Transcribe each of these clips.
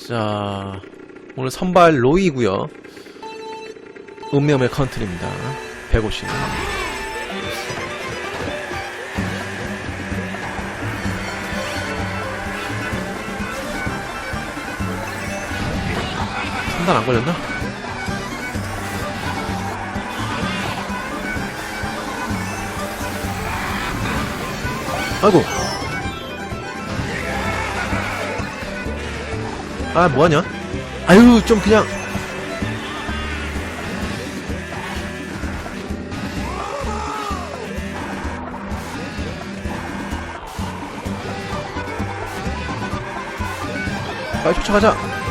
자, 오늘 선발 로이고요 운명의 컨트리입니다. 150. 판단 안 걸렸나? 아이고. 아, 뭐하냐? 아유, 좀 그냥. 빨리 쫓아가자.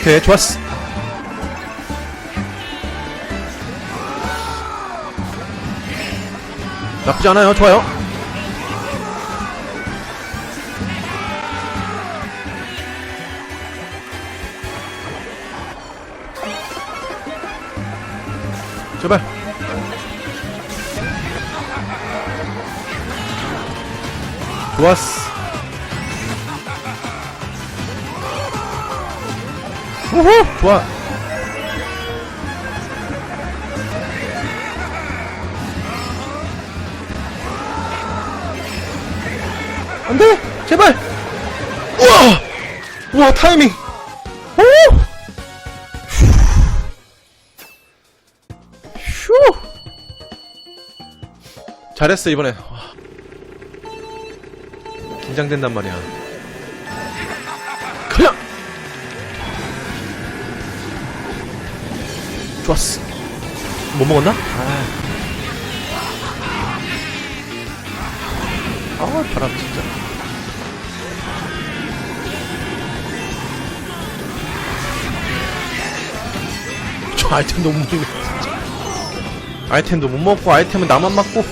오케이, 좋았어. 나쁘지 않아요. 좋아요. 제발. 좋았어. 우후! 좋아. 안 돼! 제발! 우와! 우와, 타이밍! 오! 휴! 잘했어, 이번에. 와. 긴장된단 말이야. 좋았어. 못 먹었나? 아. 아, 바람 진짜. 저 아이템도 못 먹네, 진짜. 아이템도 못 먹고, 아이템은 나만 맞고.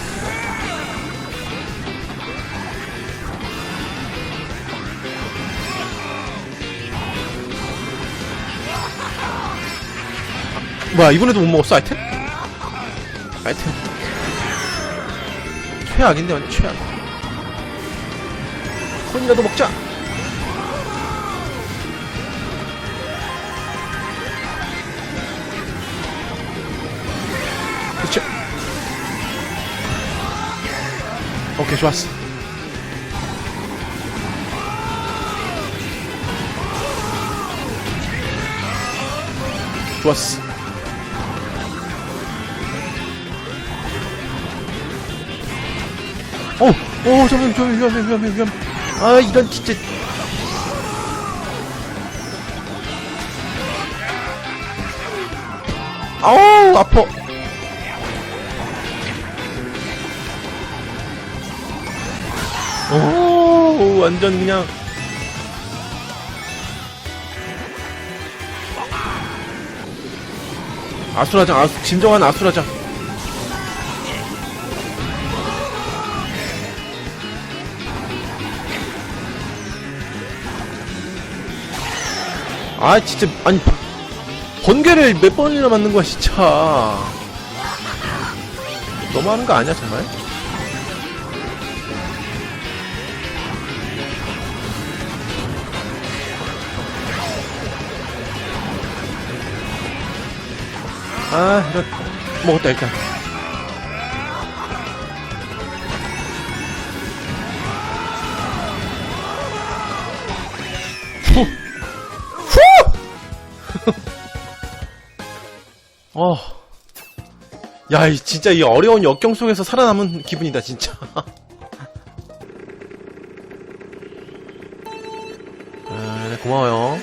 뭐야, 이번에도 못 먹었어, 아이템? 아이템. 최악인데, 완전 최악. 콘이라도 먹자! 그쵸. 오케이, 좋았어. 좋았어. 어, 어, 잠깐만, 좀 위험해, 위험해, 위험해. 아, 이런 진짜. 아우, 아파. 오, 완전 그냥. 아수라장, 아수, 진정한 아수라장. 아 진짜 아니 번개를 몇 번이나 맞는 거야 진짜. 너무하는 거 아니야 정말? 아 이런 먹었다 일단 어. 야, 이 진짜 이 어려운 역경 속에서 살아남은 기분이다, 진짜. 아, 네, 고마워요.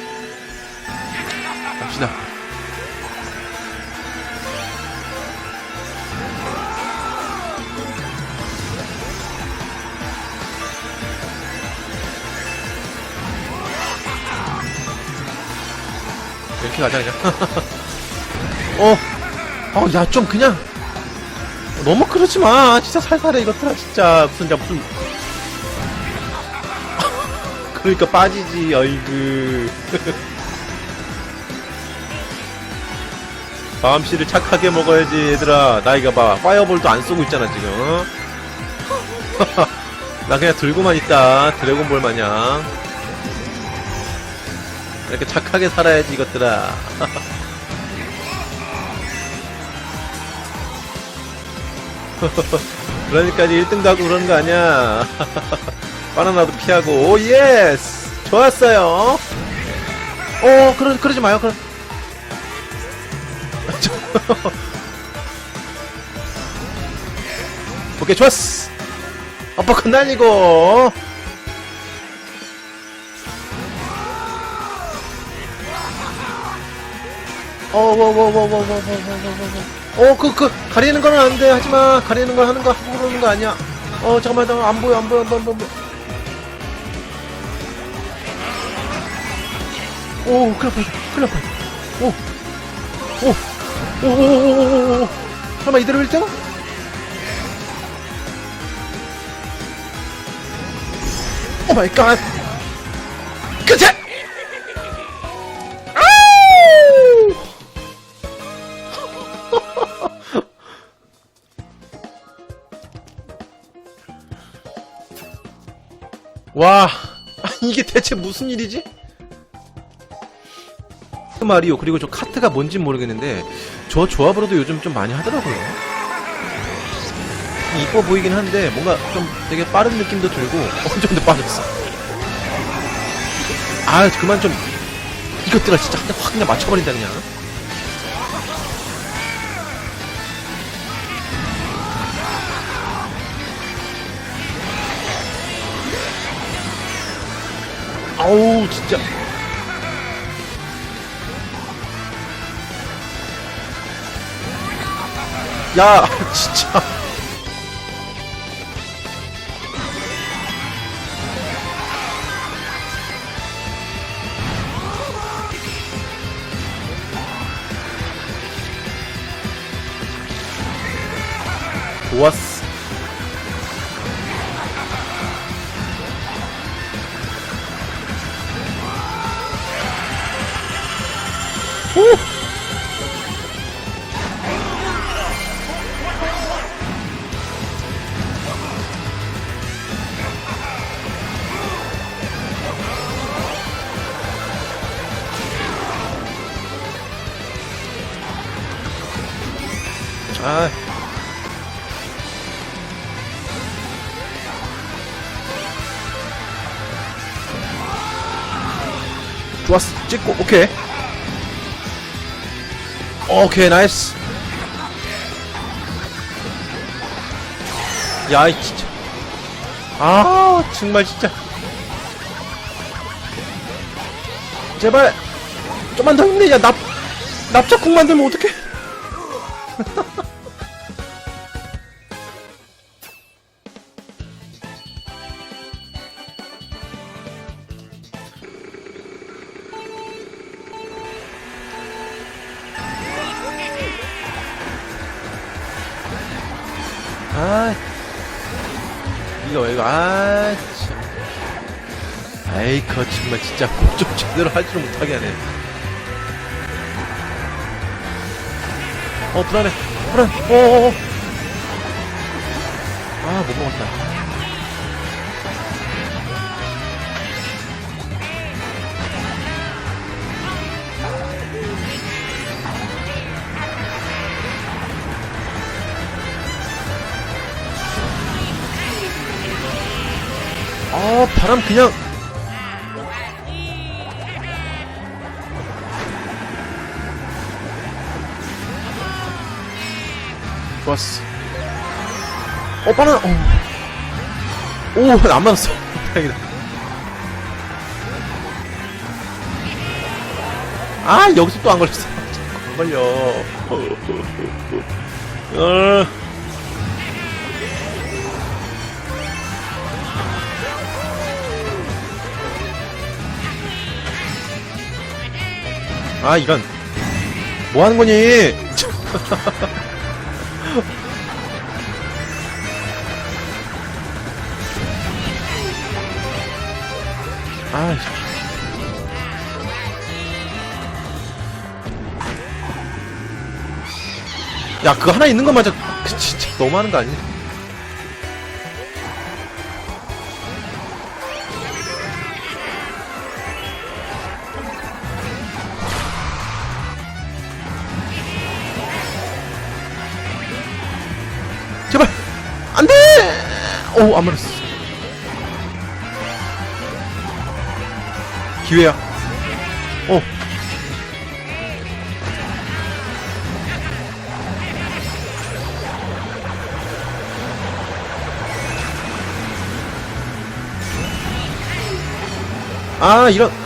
갑시다. 이렇게 가자, 그냥. 어, 어, 야, 좀 그냥. 너무 그러지 마. 진짜 살살해, 이것들아, 진짜. 무슨, 야, 무슨. 그러니까 빠지지, 어이구. 밤씨를 착하게 먹어야지, 얘들아. 나 이거 봐. 파이어볼도 안 쏘고 있잖아, 지금. 나 그냥 들고만 있다. 드래곤볼 마냥. 이렇게 착하게 살아야지, 이것들아. 그러니까 1등도 하고 그러는 거 아니야. 바나나도 피하고, 오, 예스! 좋았어요. 어, 그러, 그러지 마요, 그러. 오케이, 좋았어! 아빠컷 날리고! 어, 워, 워, 워, 워, 워, 워, 워, 워, 워, 워. 어, 그, 그, 가리는 건 안 돼. 하지 마. 가리는 걸 하는 거, 하고 그러는 거 아니야. 어, 잠깐만, 잠깐만. 안 보여, 안 보여, 안 보여, 안 보여. 오, 큰일 날 뻔했다. 큰일 날 뻔했다. 오. 오. 오, 오, 오, 오, 오, 오. 설마 이대로 1등? 오 마이 갓. 아 와, 이게 대체 무슨 일이지? 마리오 그리고 저 카트가 뭔진 모르겠는데 저 조합으로도 요즘 좀 많이 하더라고요. 이뻐 보이긴 한데 뭔가 좀 되게 빠른 느낌도 들고 어, 좀더 빠졌어. 아 그만 좀 이것들아 진짜 한 대 확 그냥 맞춰버린다 그냥. 아우 진짜. 야 진짜. 좋았어 아. 좋았어. 찍고, 오케이. 오케이, 나이스. 야, 이 진짜. 아, 정말 진짜. 제발, 좀만 더 힘내자. 납, 납작국 만들면 어떡해. 이거 이거 아 참. 아이 거 정말 진짜 꼭좀 제대로 하지를 못하게 하네. 어 불안해, 불안. 어어어. 아 못 먹었다. 아 바람 그냥. 좋았어. 어 바나나. 어. 오안 맞았어? 다행이다. 아 여기서 또 안 걸렸어. 안 걸려. 어. 아 이런 뭐 하는 거니? 아, 야, 그거 하나 있는 것만 저, 그 진짜 너무하는 거 아니야? 오, 안 맞았어. 기회야. 어. 아, 이런.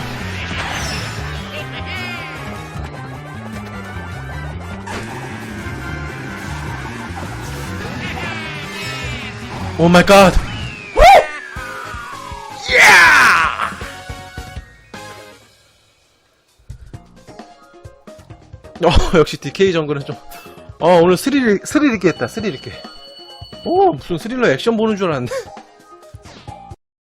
오 마이 갓. 어, 역시 DK 정글은 좀, 어, 오늘 스릴, 스릴 있게 했다, 스릴 있게. 오, 무슨 스릴러 액션 보는 줄 알았는데.